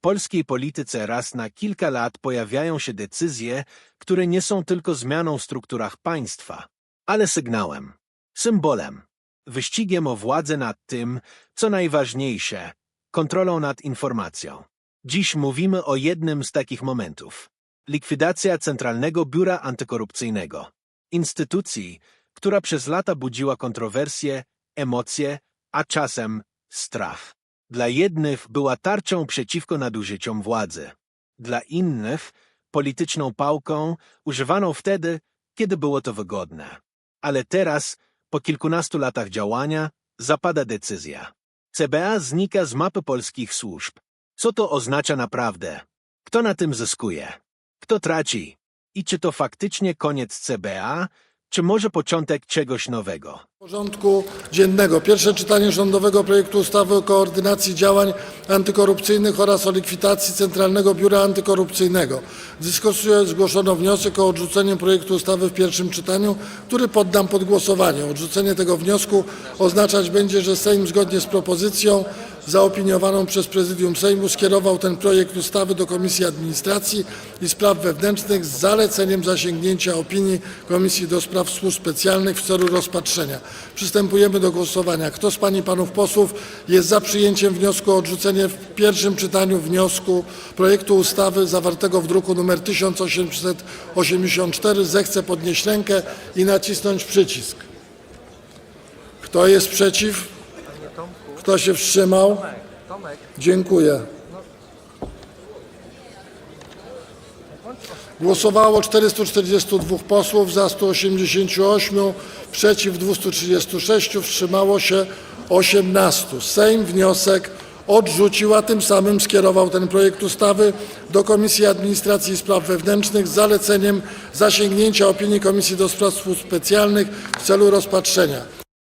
polskiej polityce raz na kilka lat pojawiają się decyzje, które nie są tylko zmianą w strukturach państwa, ale sygnałem, symbolem, wyścigiem o władzę nad tym, co najważniejsze, kontrolą nad informacją. Dziś mówimy o jednym z takich momentów. Likwidacja Centralnego Biura Antykorupcyjnego. Instytucji, która przez lata budziła kontrowersje, emocje, a czasem strach. Dla jednych była tarczą przeciwko nadużyciom władzy. Dla innych polityczną pałką używaną wtedy, kiedy było to wygodne. Ale teraz, po kilkunastu latach działania, zapada decyzja. CBA znika z mapy polskich służb. Co to oznacza naprawdę? Kto na tym zyskuje? Kto traci? I czy to faktycznie koniec CBA, czy może początek czegoś nowego? porządku dziennego. Pierwsze czytanie rządowego projektu ustawy o koordynacji działań antykorupcyjnych oraz o likwidacji Centralnego Biura Antykorupcyjnego. W dyskusji zgłoszono wniosek o odrzucenie projektu ustawy w pierwszym czytaniu, który poddam pod głosowanie. Odrzucenie tego wniosku oznaczać będzie, że Sejm zgodnie z propozycją zaopiniowaną przez Prezydium Sejmu skierował ten projekt ustawy do Komisji Administracji i Spraw Wewnętrznych z zaleceniem zasięgnięcia opinii Komisji do Spraw Służb Specjalnych w celu rozpatrzenia. Przystępujemy do głosowania. Kto z Pań i Panów posłów jest za przyjęciem wniosku o odrzucenie w pierwszym czytaniu wniosku projektu ustawy zawartego w druku nr 1884 zechce podnieść rękę i nacisnąć przycisk. Kto jest przeciw? Kto się wstrzymał? Dziękuję. Głosowało 442 posłów, za 188, przeciw 236, wstrzymało się 18. Sejm wniosek odrzucił, a tym samym skierował ten projekt ustawy do Komisji Administracji i Spraw Wewnętrznych z zaleceniem zasięgnięcia opinii Komisji do Spraw Służb Specjalnych w celu rozpatrzenia.